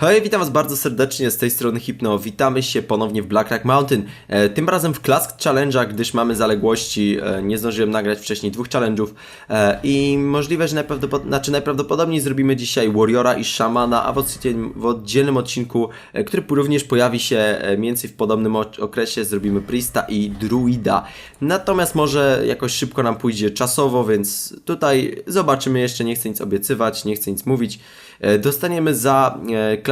Hej, witam was bardzo serdecznie z tej strony Hipno. Witamy się ponownie w Black Rock Mountain. E, tym razem w Clask Challenge'a, gdyż mamy zaległości. E, nie zdążyłem nagrać wcześniej dwóch challenge'ów. E, I możliwe, że najprawdopod znaczy najprawdopodobniej zrobimy dzisiaj Warriora i Szamana, a w w oddzielnym odcinku, który również pojawi się mniej więcej w podobnym okresie, zrobimy Priesta i Druida. Natomiast może jakoś szybko nam pójdzie czasowo, więc tutaj zobaczymy jeszcze. Nie chcę nic obiecywać, nie chcę nic mówić. Dostaniemy za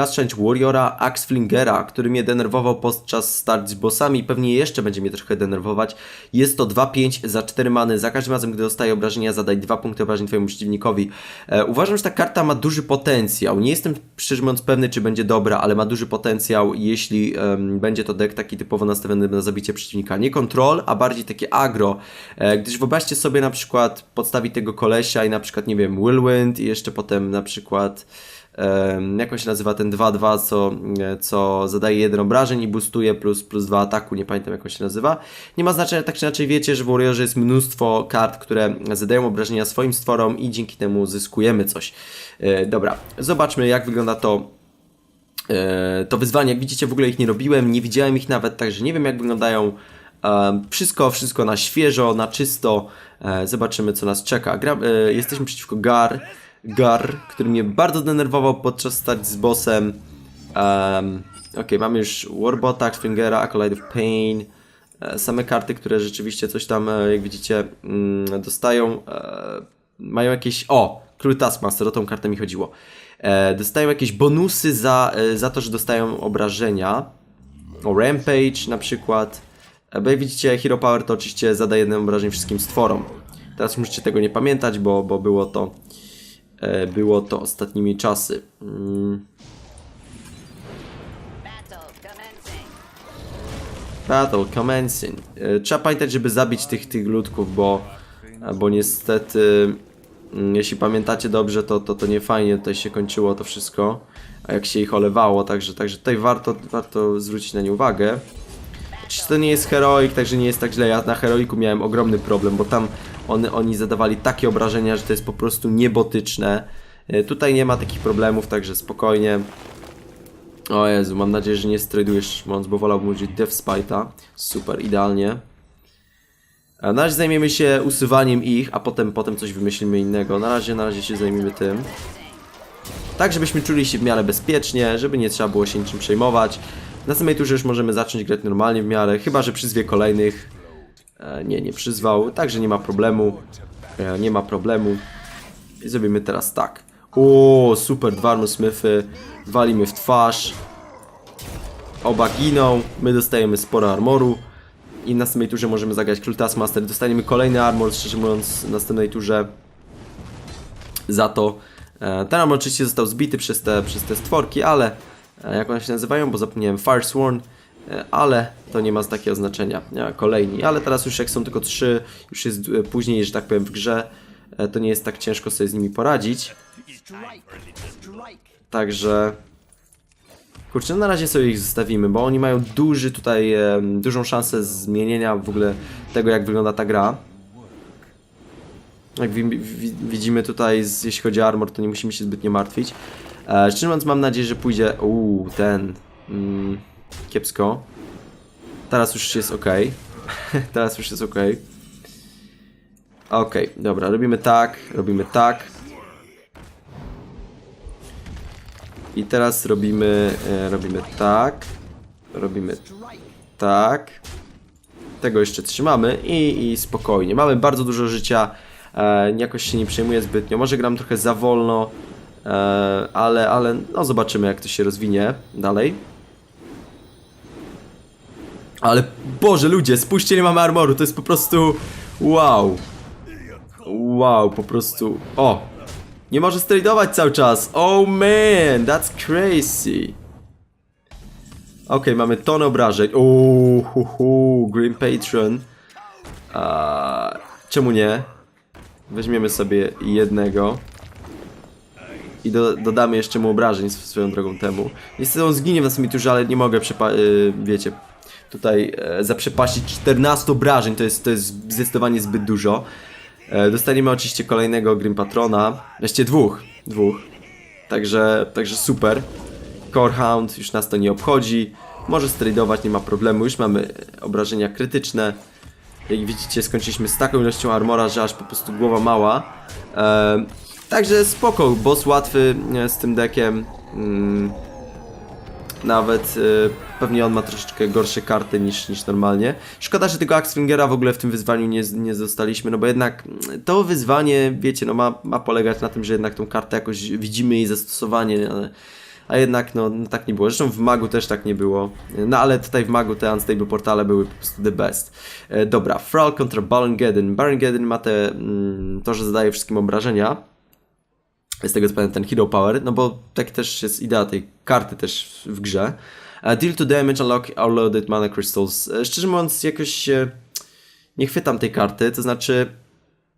Change Warriora Axe Flingera, który mnie denerwował podczas start z bossami pewnie jeszcze będzie mnie trochę denerwować. Jest to 2-5 za 4 many. Za każdym razem, gdy dostaje obrażenia, zadaj 2 punkty obrażeń twojemu przeciwnikowi. E, uważam, że ta karta ma duży potencjał. Nie jestem szczerze mówiąc pewny, czy będzie dobra, ale ma duży potencjał, jeśli em, będzie to deck taki typowo nastawiony na zabicie przeciwnika. Nie kontrol, a bardziej takie agro. E, gdyż wyobraźcie sobie na przykład podstawić tego kolesia i na przykład, nie wiem, Whirlwind i jeszcze potem na przykład em, jak on się nazywa ten 2-2, co, e, co zadaje jeden obrażeń i boostuje plus, plus 2 ataku, nie pamiętam jak on się nazywa. Nie ma znaczenia, tak czy inaczej wiecie, że w Warriorze jest mnóstwo kart, które zadają obrażenia swoim stworom i dzięki temu zyskujemy coś. E, dobra, zobaczmy jak wygląda to e, to wyzwanie. Jak widzicie, w ogóle ich nie robiłem, nie widziałem ich nawet, także nie wiem jak wyglądają. Wszystko, wszystko na świeżo, na czysto. Zobaczymy, co nas czeka. Gra, jesteśmy przeciwko Gar, Gar, który mnie bardzo denerwował podczas start z bossem. Um, ok, mamy już Warbota, Fingera, Acolyte of Pain. E, same karty, które rzeczywiście coś tam, e, jak widzicie, mm, dostają. E, mają jakieś. O! Król Taskmaster, o tą kartę mi chodziło. Dostają jakieś bonusy za, za to, że dostają obrażenia. O Rampage na przykład. Bo jak widzicie, Hero Power to oczywiście zadaje jedno obrażenie wszystkim stworom. Teraz musicie tego nie pamiętać, bo, bo było to. E, było to ostatnimi czasy. Mm. Battle commencing. E, Trzeba pamiętać, żeby zabić tych, tych ludków, bo, e, bo niestety, mm, jeśli pamiętacie dobrze, to, to, to nie fajnie tutaj się kończyło to wszystko, a jak się ich olewało, także, także tutaj warto, warto zwrócić na nie uwagę. Oczywiście to nie jest heroik, także nie jest tak źle. Ja na heroiku miałem ogromny problem, bo tam one, oni zadawali takie obrażenia, że to jest po prostu niebotyczne. E, Tutaj nie ma takich problemów, także spokojnie. O Jezu, mam nadzieję, że nie stradujesz moc, bo wolałbym użyć Death Spite'a. Super, idealnie. A na razie zajmiemy się usuwaniem ich, a potem, potem coś wymyślimy innego. Na razie, na razie się zajmiemy tym. Tak, żebyśmy czuli się w miarę bezpiecznie, żeby nie trzeba było się niczym przejmować. W następnej turze już możemy zacząć grać normalnie w miarę, chyba że przyzwie kolejnych. E, nie, nie przyzwał, także nie ma problemu. E, nie ma problemu. I zrobimy teraz tak. O, super, dwa Armosmithy. Walimy w twarz. Oba giną. My dostajemy sporo armoru. I w następnej turze możemy zagrać Król. Dostaniemy kolejny armor, szczerze mówiąc, w następnej turze. Za to. E, ten armor oczywiście został zbity przez te, przez te stworki, ale jak one się nazywają, bo zapomniałem Firesworn, e, ale to nie ma takiego znaczenia. E, kolejni, ale teraz już jak są tylko trzy, już jest e, później, że tak powiem, w grze, e, to nie jest tak ciężko sobie z nimi poradzić. Także. Kurczę, no na razie sobie ich zostawimy, bo oni mają duży tutaj, e, dużą szansę zmienienia w ogóle tego, jak wygląda ta gra. Jak wi wi widzimy tutaj, jeśli chodzi o armor, to nie musimy się zbytnio martwić. E, szczerze mówiąc, mam nadzieję, że pójdzie. Uuu, ten. Mm, kiepsko. Teraz już jest ok. Teraz już jest ok. Ok, dobra, robimy tak, robimy tak. I teraz robimy, e, robimy tak, robimy tak. Tego jeszcze trzymamy i, i spokojnie. Mamy bardzo dużo życia, e, jakoś się nie przejmuję zbytnio. Może gram trochę za wolno, e, ale, ale no zobaczymy jak to się rozwinie dalej. Ale Boże ludzie, spójrzcie ile mamy armoru, to jest po prostu wow. Wow, po prostu. O! Nie może stradować cały czas. Oh man, that's crazy. Okej, mamy tonę obrażeń. Uuu, Green Patron. Czemu nie? Weźmiemy sobie jednego. I do, dodamy jeszcze mu obrażeń sw- swoją drogą temu. Niestety on zginie w następnej turze, ale nie mogę y, wiecie, tutaj e, zaprzepaścić 14 obrażeń, to jest, to jest zdecydowanie zbyt dużo. E, dostaniemy oczywiście kolejnego Grim Patrona, wreszcie dwóch, dwóch. Także, także super. Core Hound, już nas to nie obchodzi. Może stradować, nie ma problemu. Już mamy obrażenia krytyczne. Jak widzicie, skończyliśmy z taką ilością armora, że aż po prostu głowa mała. Także spoko, boss łatwy e, z tym dekiem. Nawet e, pewnie on ma troszeczkę gorsze karty niż, niż normalnie. Szkoda, że tego Axfingera w ogóle w tym wyzwaniu nie, nie zostaliśmy, no bo jednak mm, to wyzwanie, wiecie, no ma, ma polegać na tym, że jednak tą kartę jakoś widzimy jej zastosowanie, ale, a jednak no, no tak nie było. Zresztą w Magu też tak nie było. No ale tutaj w Magu te Unstable portale były po prostu the best. E, dobra, Thrall kontra Barengeddon. Barengeddon ma te, mm, to, że zadaje wszystkim obrażenia. Z tego co ten Hero Power, no bo tak też jest idea tej karty też w grze. E, Deal to damage, unlock outloaded mana crystals. E, Szczerze mówiąc, jakoś nie chwytam tej karty, to znaczy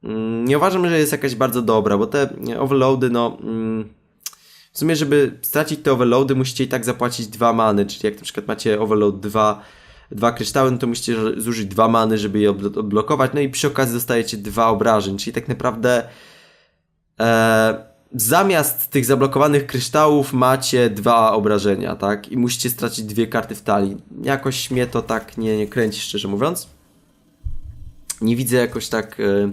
mm, nie uważam, że jest jakaś bardzo dobra, bo te overloady, no mm, w sumie, żeby stracić te overloady, musicie i tak zapłacić dwa many, czyli jak na przykład macie overload 2, dwa kryształy, no to musicie zużyć dwa many, żeby je odblo- odblokować, no i przy okazji dostajecie dwa obrażeń, czyli tak naprawdę e, zamiast tych zablokowanych kryształów macie dwa obrażenia, tak? I musicie stracić dwie karty w talii. Jakoś mnie to tak nie, nie kręci, szczerze mówiąc. Nie widzę jakoś tak, e,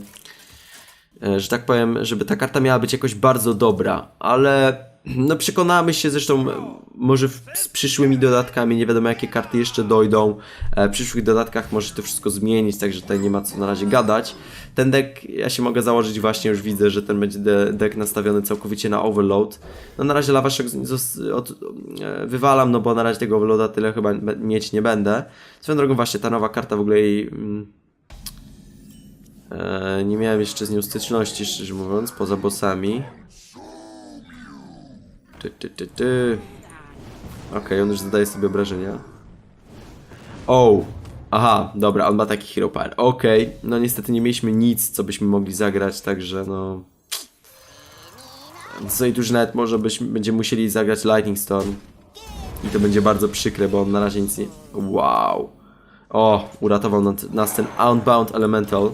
e, że tak powiem, żeby ta karta miała być jakoś bardzo dobra, ale no przekonamy się zresztą e, może w, z przyszłymi dodatkami, nie wiadomo jakie karty jeszcze dojdą. E, w przyszłych dodatkach może to wszystko zmienić, także tutaj nie ma co na razie gadać. Ten deck, ja się mogę założyć właśnie, już widzę, że ten będzie de deck nastawiony całkowicie na overload. No na razie Lawaszek e, wywalam, no bo na razie tego overloada tyle chyba mieć nie będę. Swoją drogą właśnie ta nowa karta w ogóle jej... Mm, e, nie miałem jeszcze z nią styczności, szczerze mówiąc, poza bossami. Ty, ty, ty, ty. Okej, on już zadaje sobie obrażenia. O! Aha, dobra, on ma taki hero power. Okej, no niestety nie mieliśmy nic, co byśmy mogli zagrać, także no... Co i tu, że nawet może byśmy, będziemy musieli zagrać Lightning Storm. I to będzie bardzo przykre, bo on na razie nic nie... Wow! O, uratował nas- ten Outbound Elemental.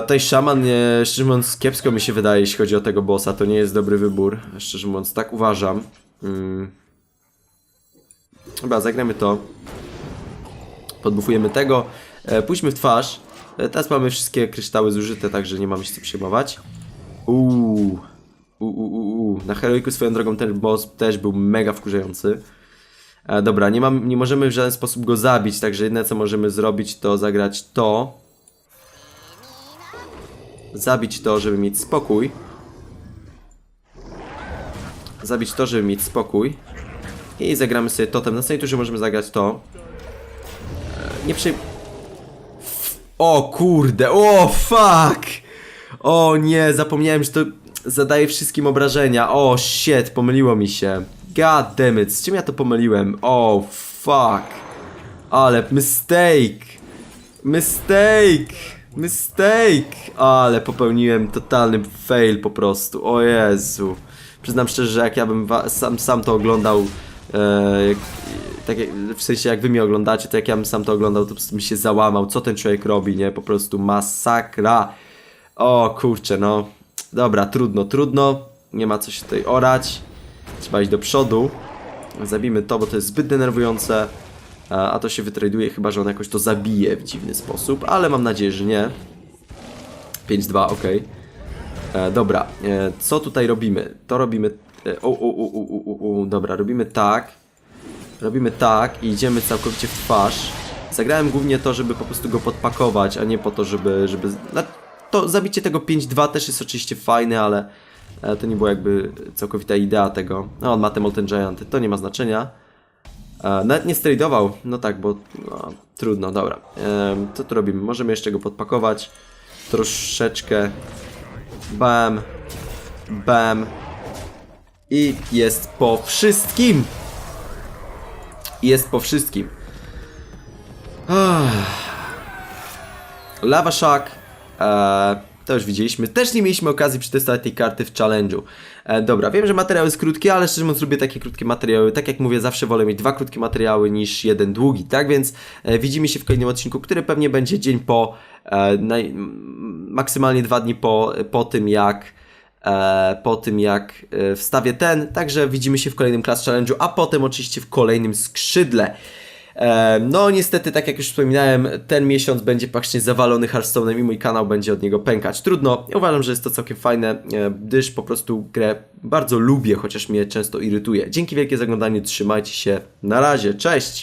Tutaj szaman, szczerze mówiąc, kiepsko mi się wydaje, jeśli chodzi o tego bossa. To nie jest dobry wybór, szczerze mówiąc, tak uważam. Mm. Dobra, zagramy to. Podbufujemy tego. E, pójdźmy w twarz. E, teraz mamy wszystkie kryształy zużyte, także nie mamy się co przejmować. Uuu. Uuu, uu. Na heroiku swoją drogą ten boss też był mega wkurzający. E, dobra, nie, mam, nie możemy w żaden sposób go zabić, także jedyne co możemy zrobić to zagrać to. Zabić to, żeby mieć spokój. Zabić to, żeby mieć spokój. I zagramy sobie totem. Na następnej turze możemy zagrać to. E, Nie przej... O kurde, o fuck! O nie, zapomniałem, że to zadaje wszystkim obrażenia. O shit, pomyliło mi się. God damn it, z czym ja to pomyliłem? O fuck. Ale mistake. Mistake! Mistake! Ale popełniłem totalny fail po prostu. O Jezu. Przyznam szczerze, że jak ja bym sam, sam to oglądał, e, tak jak, w sensie jak wy mnie oglądacie, to jak ja bym sam to oglądał, to po prostu bym się załamał. Co ten człowiek robi, nie? Po prostu masakra. O kurczę, no. Dobra, trudno, trudno. Nie ma co się tutaj orać. Trzeba iść do przodu. Zabijmy to, bo to jest zbyt denerwujące. A, to się wytraduje, chyba że on jakoś to zabije w dziwny sposób, ale mam nadzieję, że nie. 5-2, ok. E, dobra, e, co tutaj robimy? To robimy. O, o, o, o, o, o, dobra, robimy tak. Robimy tak i idziemy całkowicie w twarz. Zagrałem głównie to, żeby po prostu go podpakować, a nie po to, żeby. żeby... To zabicie tego 5-2 też jest oczywiście fajne, ale e, to nie była jakby całkowita idea tego. No, on ma te Molten Giant, to nie ma znaczenia. Nawet nie stradował, no tak, bo no, trudno, dobra. Co tu robimy? Możemy jeszcze go podpakować. Troszeczkę. Bam. Bam. I jest po wszystkim. Jest po wszystkim. Ach. Lava Shock. E, to już widzieliśmy. Też nie mieliśmy okazji przetestować tej karty w challenge'u. E, dobra, wiem, że materiał jest krótki, ale szczerze mówiąc lubię takie krótkie materiały. Tak jak mówię, zawsze wolę mieć dwa krótkie materiały niż jeden długi, tak? Więc e, widzimy się w kolejnym odcinku, który pewnie będzie dzień po, e, naj, maksymalnie dwa dni po, po tym, jak e, po tym jak e, wstawię ten, także widzimy się w kolejnym Class Challenge'u, a potem oczywiście w kolejnym skrzydle. No, niestety, tak jak już wspominałem, ten miesiąc będzie praktycznie zawalony Hearthstone'em i mój kanał będzie od niego pękać. Trudno, uważam, że jest to całkiem fajne, e, gdyż po prostu grę bardzo lubię, chociaż mnie często irytuje. Dzięki wielkie za oglądanie, trzymajcie się, na razie, cześć!